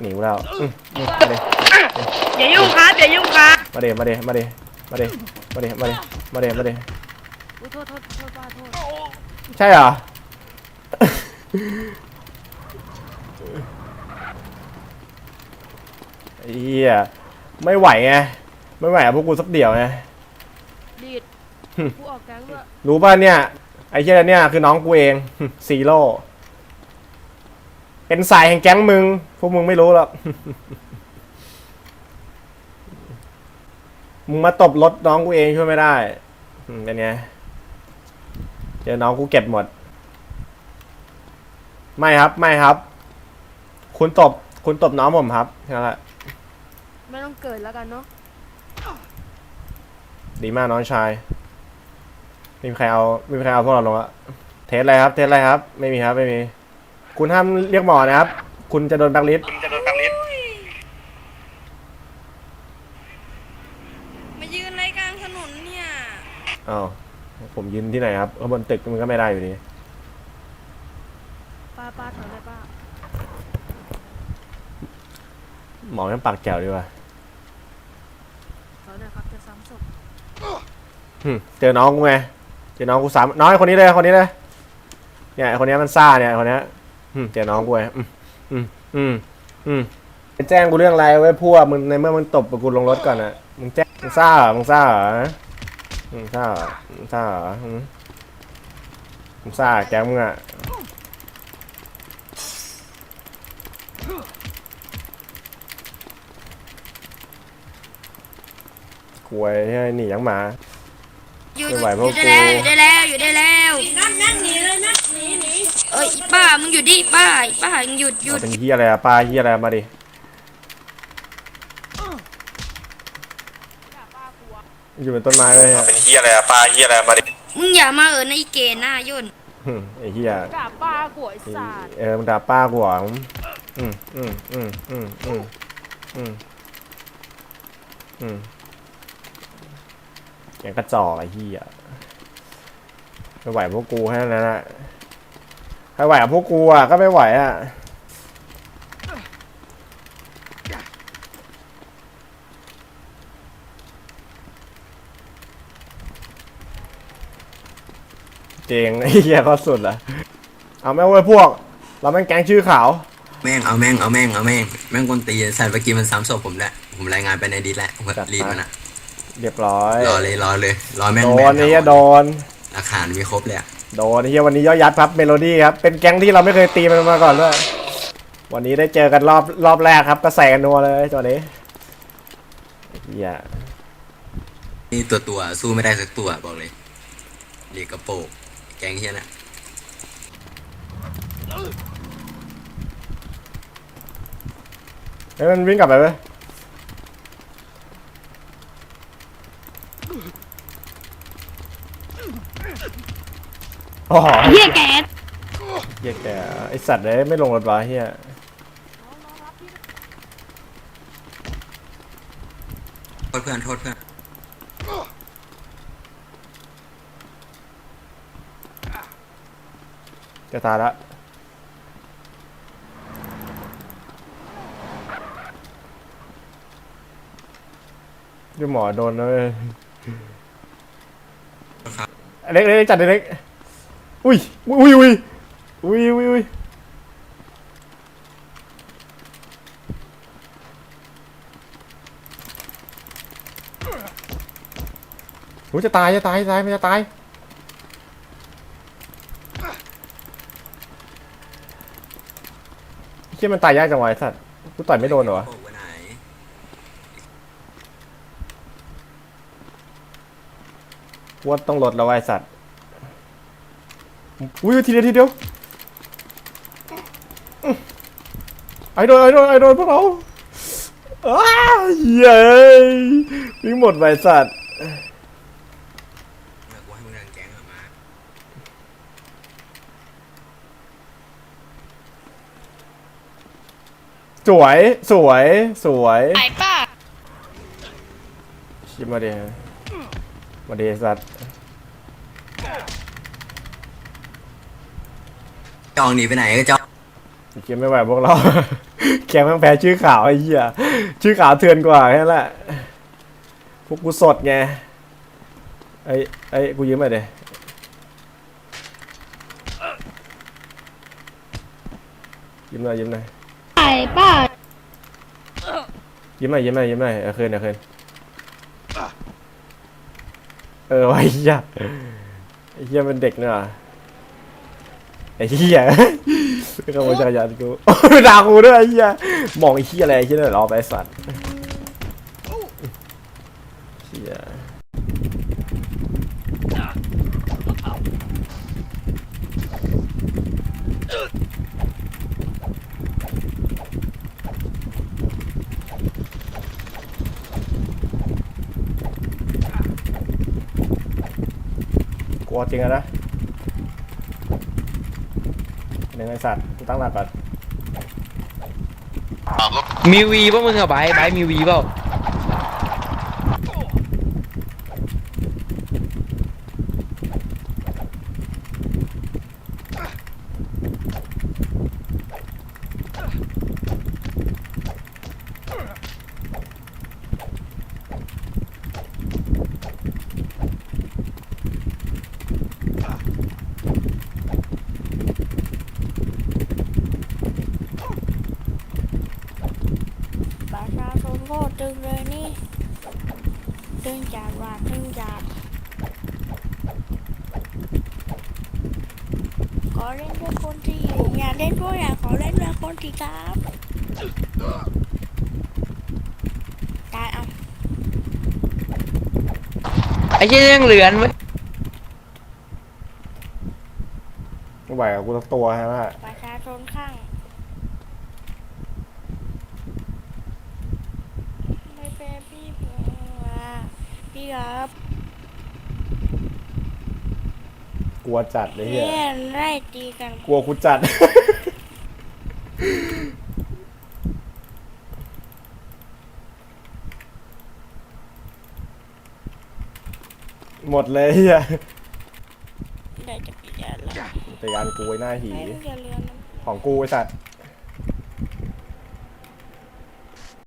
หนีกูแล้วอืมอืมมาดิอย่ายุ่งครับอย่ายุ่งครับมาดิมาดิมาดิมาดิมาดิมาดิมาดิมาดิอุ๊ยโทษโทษโทษป้าโทษใช่เหรอ ไอ้เหี้ยไม่ไหวไงไม่ไหวกับพวกกูสักเดี่ยวไง ดีดกูออกแก๊งด้วยรู้ป่ะเนี่ย ไอ้เหี้ยเนี่ยคือน้องกูเอง ซีโร่ เป็นสายแห่งแก๊งมึง พวกมึงไม่รู้หรอก มึงมาตบรถน้องกูเองช่วยไม่ได้อืมเป็นไงเดี๋ยวน้องกูเก็บหมด ไม่ครับ ไม่ครับ คุณตบ คุณตบน้องผมครับนั่นแหละไม่ต้องเกิดแล้วกันเนาะดีมากน้องชายไม่มีใครเอาไม่มีใครเอาพวกเราลงอะเทสอะไรครับ เทสอะไรครับ ไม่มีครับ ไม่มี คุณห้ามเรียกหมอนะครับคุณจะโดนแบล็คลิสต์มายืนอะไรกลางถนนเนี่ยอ้าวผมยืนที่ไหนครับข้างบนตึกมันก็ไม่ได้อยู่ดี ป้าป้าถอยได้ป้าหมอแม่งปากแจ๋วดีว่ะถอยหน่อยครับจะซ้ำศพหึเจอน้องกูไง เจอน้องกูสามน้อยคนนี้เลยคนนี้เลย เนี่ยไอ้คนนี้มันซ่าเนี่ยไอ้คนนี้ หึเจอน้องกูไงอืมอืมอืมอืมไปแจ้งกูเรื่องอะไรไว้พวกมึงในเมื่อมึงตบกูลงรถก่อนอะมึงแจ้งมึงซ่าเหรอมึงซ่าเหรอมึงซ่าเหรอมึงซ่าเหรอมึงซ่าแกมึงอะกวยให้หนียังหมา อยู่ไม่ไหวพวกอยู่ได้กูแล้วอยู่ได้แล้วอยู่ได้แล้ว นั่นนั่นหนีเลยนะหนีหนีเอ้ยป้ามึงหยุดดิป้าป้าหยุดหยุดเป็นเฮียอะไรอะปลาเฮียอะไรมาดิอยู่เป็นต้นไม้เลยอะเป็นเฮียอะไรอะปลาเฮียอะไรมาดิมึงอย่ามาเออในอีเกหน้าย่นหึไอ้เฮียด่าป้ากวยสาดเออมึงด่าป้ากูเหรออืมอืมอืมอืมอืมอืมอืมอ ย่างกระจอกไอ้เฮียไม่ไหวพวกกูแค่นั้นแหละใครไหวกับพวกกูอะก็ไม่ไหวอะเจงไอ้เหี้ยก็สุดละเอาแม่งเว้ยพวก เราแม่งแก๊งชื่อขาว แม่งเอาแม่งเอาแม่งเอาแม่งแม่งคนตีสัตว์เมื่อกี้มันซ้ำศพผมแหละผมรายงานไปในดีแหละผมก็จัดไปรีดมันอะ เรียบร้อยรอเลยรอเลยรอแม่งโดแม่นงไอ้เหี้ยโดนหลักฐานมีครบเลยอะโดนไอ้เหี้ยวันนี้ย่อยยัดครับเมโลดี้ครับเป็นแก๊งที่เราไม่เคยตีมันมาก่อนด้วยวันนี้ได้เจอกันรอบรอบแรกครับก็ใส่กันนัวเลยตัวนี้ไอ้เหี้ยนี่ตัวตัวสู้ไม่ได้สักตัวบอกเลยเรียกกระโปงแกงเฮียน่ะเฮ้ยมันวิ่งกลับไปไหม อ๋อเฮียแกสเหี้ยแกไอสัตว์เลยไม่ลงรถวะเฮียโทษเพื่อนโทษเพื่อนจะตายละดูหมอโดนเลยครับ เล็กเล็กจัดเล็กอุ้ยอุ้ยอุ้ยอุ้ยอุ้ยอุ้ยอุ้ยจะตายจะตายจะตายมันจะตายเชี่ยมันตายยากจังวะไอ้สัตว์กูต่อยไม่โดนเหรอ วะโปงไปไหนกูว่าต้องลดแล้ววะไอ้สัตว์ อุ้ยทีเดียวทีเดียวไอ้โดนไอ้โดนไอ้โดนพวกเราอ้าวเย้ยวิ่งหมดไปสัตว์เนี่ยกูให้มึงเดินแกงอะมาสวย สวย สวยไอ้ป้าชิมมาดิ มาดิสัตว์จองหนีไปไหนก็จองเกมไม่ไหวพวกเราแกงแม่งแพ้ชื่อขาวไอ้เหี้ย ชื่อขาวเถื่อนกว่าแค่นั้นแหละ พวกกูสดไง ไอ้ไอ้ยกูยืมหน่อยเดยยืมหน่อยยืมหน่อยไอ้ป้ายืมหน่อยยืมหน่อยยืมหน่อยเอาคืนเอาคืนเออไอ้เหี้ยไอ้เหี้ยเป็นเด็กเนอะไอ้เหี้ยขโมยจักรยานกูด่ากูด้วยไอ้เหี้ยมองไอ้เหี้ยอะไรไอ้เหี้ยเนี่ยรอไปสัตว์เหี้ย วัวจริงอะนะหนึ่งไอสัตว์กูตั้งหลักก่อน มีวีป่ะมึงอะไบร์ทไบร์ทมีวีเปล่า ประชาชนโคตรตึงเลยนี่ตึง จัดว่าตึงจัดขอเล่นด้วยคนที่อยากเล่นด้วยอยากขอเล่นด้วยคนที่ครับตายเอาไอ้เหี้ยยังเหลือนเว้ยไม่ไหวกับกูทั้งตัวใช่ไหมประชาชนข้างไม่เป็นพี่ผมว่า พี่ครับกลัวจัดเลยเหี้ยเล่นไล่ตีกัน กลัวกูจัด หมดเลยเฮียได้จะกี่เดือนแล้วแต่ยานกูไว้หน้าหี ไม่ต้องจะเรียนนะของกูไอ้สัตว์